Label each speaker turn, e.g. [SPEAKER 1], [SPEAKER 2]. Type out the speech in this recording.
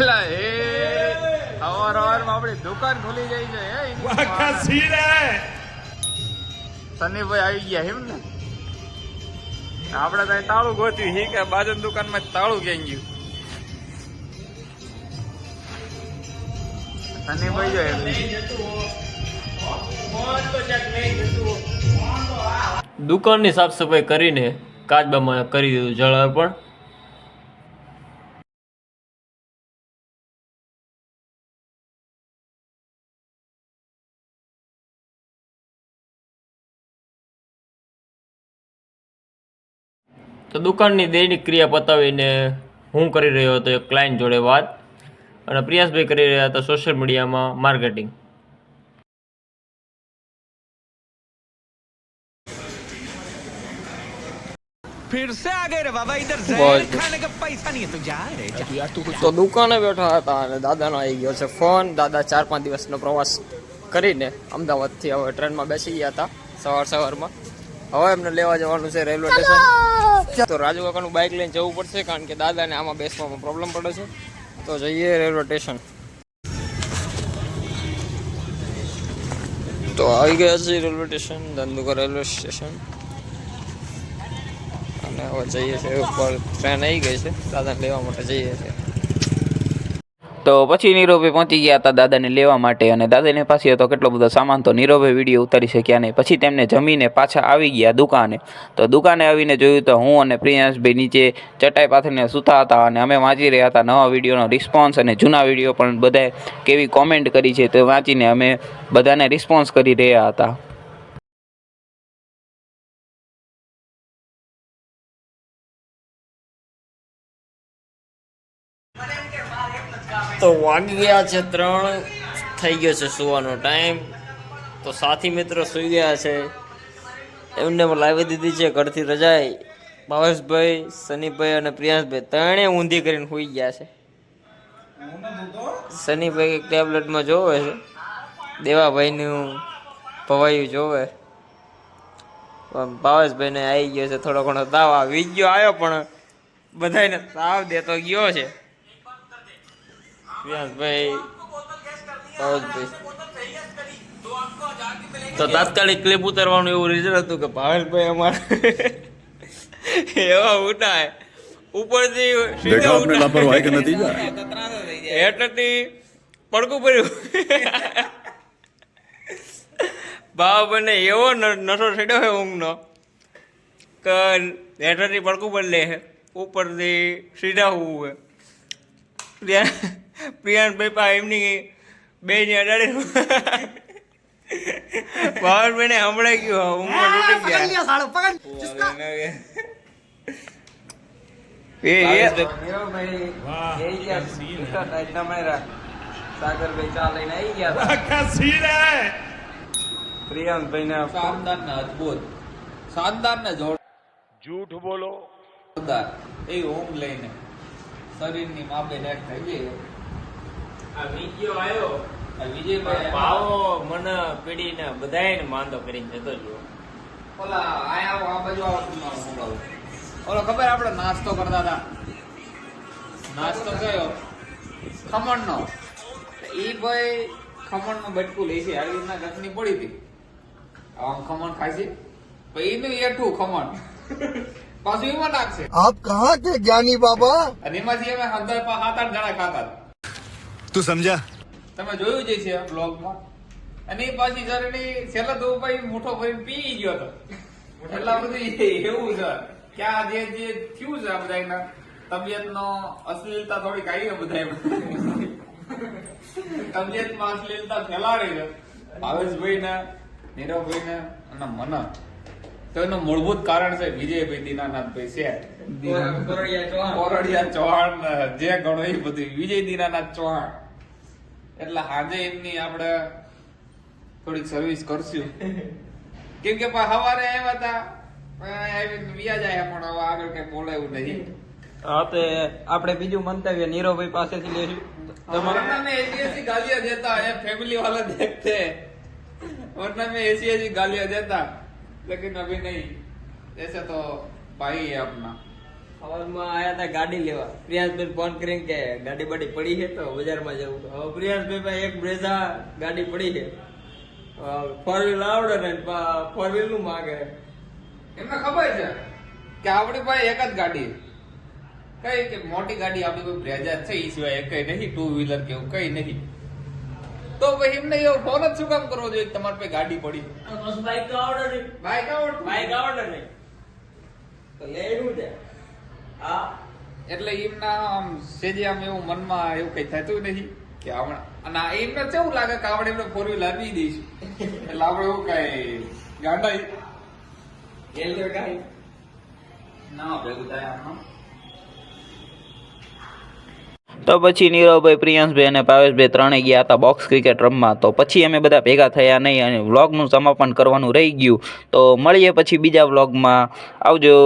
[SPEAKER 1] અલા એ અવાર અવાર ખુલી જાય ત્યાં તાળું ગોત્યું હી કે બાજુ દુકાનમાં તાળું ગેંગ ગયું સનીભાઈ જો એમ.
[SPEAKER 2] દુકાનની સાફ સફાઈ કરીને કાચબામાં કરી દીધું જળ અર્પણ. તો દુકાનની દૈનિક ક્રિયા પતાવીને હું કરી રહ્યો હતો એક ક્લાયન્ટ જોડે વાત. અને પ્રિયાસભાઈ કરી રહ્યા હતા સોશિયલ મીડિયામાં માર્કેટિંગ તો દુકાને બેઠા હતા અને દાદાનો આવી ગયો છે ફોન દાદા ચાર પાંચ દિવસનો પ્રવાસ કરીને અમદાવાદથી હવે ટ્રેનમાં બેસી ગયા હતા સવાર સવારમાં હવે એમને લેવા જવાનું છે રેલવે સ્ટેશન તો રાજુ કાકાનું બાઇક લઈને જવું પડશે કારણ કે દાદાને આમાં બેસવામાં પ્રોબ્લેમ પડે છે. તો જઈએ રેલવે સ્ટેશન તો આવી ગયા છે railway station Dhandhuka railway station અને હવે જઈએ છીએ ઉપર. ટ્રેન આવી ગઈ છે. દાદાને લેવા માટે જઈએ છીએ.
[SPEAKER 3] તો પછી નીરવે પહોંચી ગયા હતા દાદાને લેવા માટે અને દાદાની પાસે હતો કેટલો બધો સામાન, તો નીરવે વીડિયો ઉતારી શક્યા નહીં. પછી તેમને જમીને પાછા આવી ગયા દુકાને. તો દુકાને આવીને જોયું તો હું અને પ્રિયાંશભાઈ નીચે ચટાઈ પાથરીને સૂતા હતા અને અમે વાંચી રહ્યા હતા નવા વિડીયોનો રિસ્પોન્સ અને જૂના વીડિયો પણ બધાએ કેવી કોમેન્ટ કરી છે તે વાંચીને અમે બધાને રિસ્પોન્સ કરી રહ્યા હતા.
[SPEAKER 2] તો વાગી ગયા છે ત્રણ, થઈ ગયો છે સુવાનો ટાઈમ તો સાથી મિત્રો સુઈ ગયા છે. એમને લાવી દીધી છે ઘરથી રજાઈ. ભાવેશભાઈ, સનીભાઈ અને પ્રિયાંશભાઈ ત્રણે ઊંધી કરીને સુઈ ગયા છે. સનીભાઈ એક ટેબ્લેટમાં જોવે છે. દેવાભાઈનું ભવાયું જોવે. ભાવેશભાઈને આવી ગયો છે થોડો ઘણો તાવ. આવી ગયો આવ્યો પણ બધાને તાવ દેતો ગયો છે. વ્યાસભાઈ તો તાત્કાલિક ક્લિપ ઉતારવાનું એવું રીઝન હતું કે ભાવેશભાઈ અમારે એવા ઉઠાય ઉપરથી
[SPEAKER 4] સીધા
[SPEAKER 2] હેઠળથી પડકું પડ્યું ભાવ બને એવો નશો છેડ્યો છે ઊંઘનો કે હેઠળથી પડકું પડી લે ઉપરથી સીધા હોવું છે ત્યાં પ્રિયાંશ ભાઈ એમની બેની અડાડે. ભાવનભાઈને હમણાં ગયો ઉંમર તૂટી ગયા. સાગરભાઈ ચાલીને આવી ગયા પ્રિયાંશભાઈ
[SPEAKER 5] શાનદાર ને અદભુત. શાનદાર ને
[SPEAKER 6] જૂઠ બોલો.
[SPEAKER 5] શાનદાર. એ હોમ લઈને શરીરની માપે રેટ થઈ
[SPEAKER 2] ગઈ. આવ્યો
[SPEAKER 5] વિજયભાઈ
[SPEAKER 2] પાવો મન પીડીને બધાને માંદો કરીને જતો રહ્યો.
[SPEAKER 5] ઓલા આયા આવો આ બાજુ આવો સંભળાવો ખબર આપડે નાસ્તો કરતા હતા? નાસ્તો કયો? ખમણનો. એ ભાઈ ખમણનું બટકું લે છે આવી રીતના ગતની પડી હતી. આમ ખમણ ખાય છે. ભાઈ એનું એઠું ખમણ. પાછું એમાં નાખશે.
[SPEAKER 7] આપ કહા કે જ્ઞાની બાબા?
[SPEAKER 5] અને એમાંથી અમે અંદર સાત આઠ જણા ખાતા હતા.
[SPEAKER 4] તું સમજા.
[SPEAKER 5] તમે જોયું જે છે બ્લોગમાં અને એ સર એને છેલ્લા દો ભાઈ મોટો ભાઈ પી ગયો હતો. એટલા બધું એવું છે કે આ જે જે થયું છે બધા એના તબિયતનો અશ્લીલતા થોડી કાઢી બધા તબિયતમાં અશ્લીલતા ફેલાડી છે. ભાવેશભાઈ ને નીરવભાઈ ને અને મને. તો એનું મૂળભૂત કારણ છે વિજયભાઈ દીનાનાથભાઈ છે. કોરડિયા ચૌહાણ જે ગણો એ બધું. વિજય દીનાનાથ ચૌહાણ. એટલે આજે એમની આપણે થોડીક સર્વિસ કરશું કેમ કે પા હવારે આવ્યા હતા પણ આવીને વ્યા જાય પણ હવે આગળ કઈ બોલાયું નહીં
[SPEAKER 2] હા તે આપણે બીજું મંતવ્ય નીરવભાઈ પાસેથી લેશું
[SPEAKER 5] वरना मैं ऐसी ऐसी गालियां देता है फैमिली वाला देखते हैं वरना मैं ऐसी ऐसी गालियां देता लेकिन अभी नहीं ऐसे तो भाई है अपना
[SPEAKER 2] સવારમાં આયા હતા ગાડી લેવા. પ્રિયાસભાઈ ફોન કરીને કે ગાડી બાડી પડી છે તો બજારમાં જવું હવે પ્રિયાસભાઈ ભાઈ એક બ્રેઝા ગાડી પડી છે. ફોર વ્હીલ આવડે ને ફોર વ્હીલનું માગે.
[SPEAKER 5] એમને ખબર છે કે આપણી પાસે એક જ ગાડી કઈ કે મોટી ગાડી આપણી કોઈ બ્રેઝા છે એ સિવાય કઈ નહીં ટુ વ્હીલર કેવું કઈ નહીં તો ભાઈ એમને એવો ફોન જ શું કામ કરવો જોઈએ તમારે પાસે ગાડી પડી
[SPEAKER 2] બાઈક તો આવડે નહીં.
[SPEAKER 5] બાઈક આવડે
[SPEAKER 2] બાઈક આવડે નહીં. તો લેવું છે.
[SPEAKER 5] એટલે એમના આમ સેજે આમ એવું મનમાં એવું કઈ થતું નથી કે આપણે અને એમને કેવું લાગે કે આપણે એમને ફોર વ્હીલર આપી દઈશું એટલે આપણે એવું કઈ ગાંડા
[SPEAKER 2] ગેલ તો કાંઈ
[SPEAKER 5] ના ભેગું થાય આમાં
[SPEAKER 3] તો પછી નીરવભાઈ પ્રિયાંશભાઈ અને ભાવેશભાઈ ત્રણેય ગયા હતા બોક્સ ક્રિકેટ રમવા. તો પછી અમે બધા ભેગા થયા નહીં અને વ્લોગનું સમાપન કરવાનું રહી ગયું. તો મળીએ પછી બીજા વ્લોગમાં આવજો.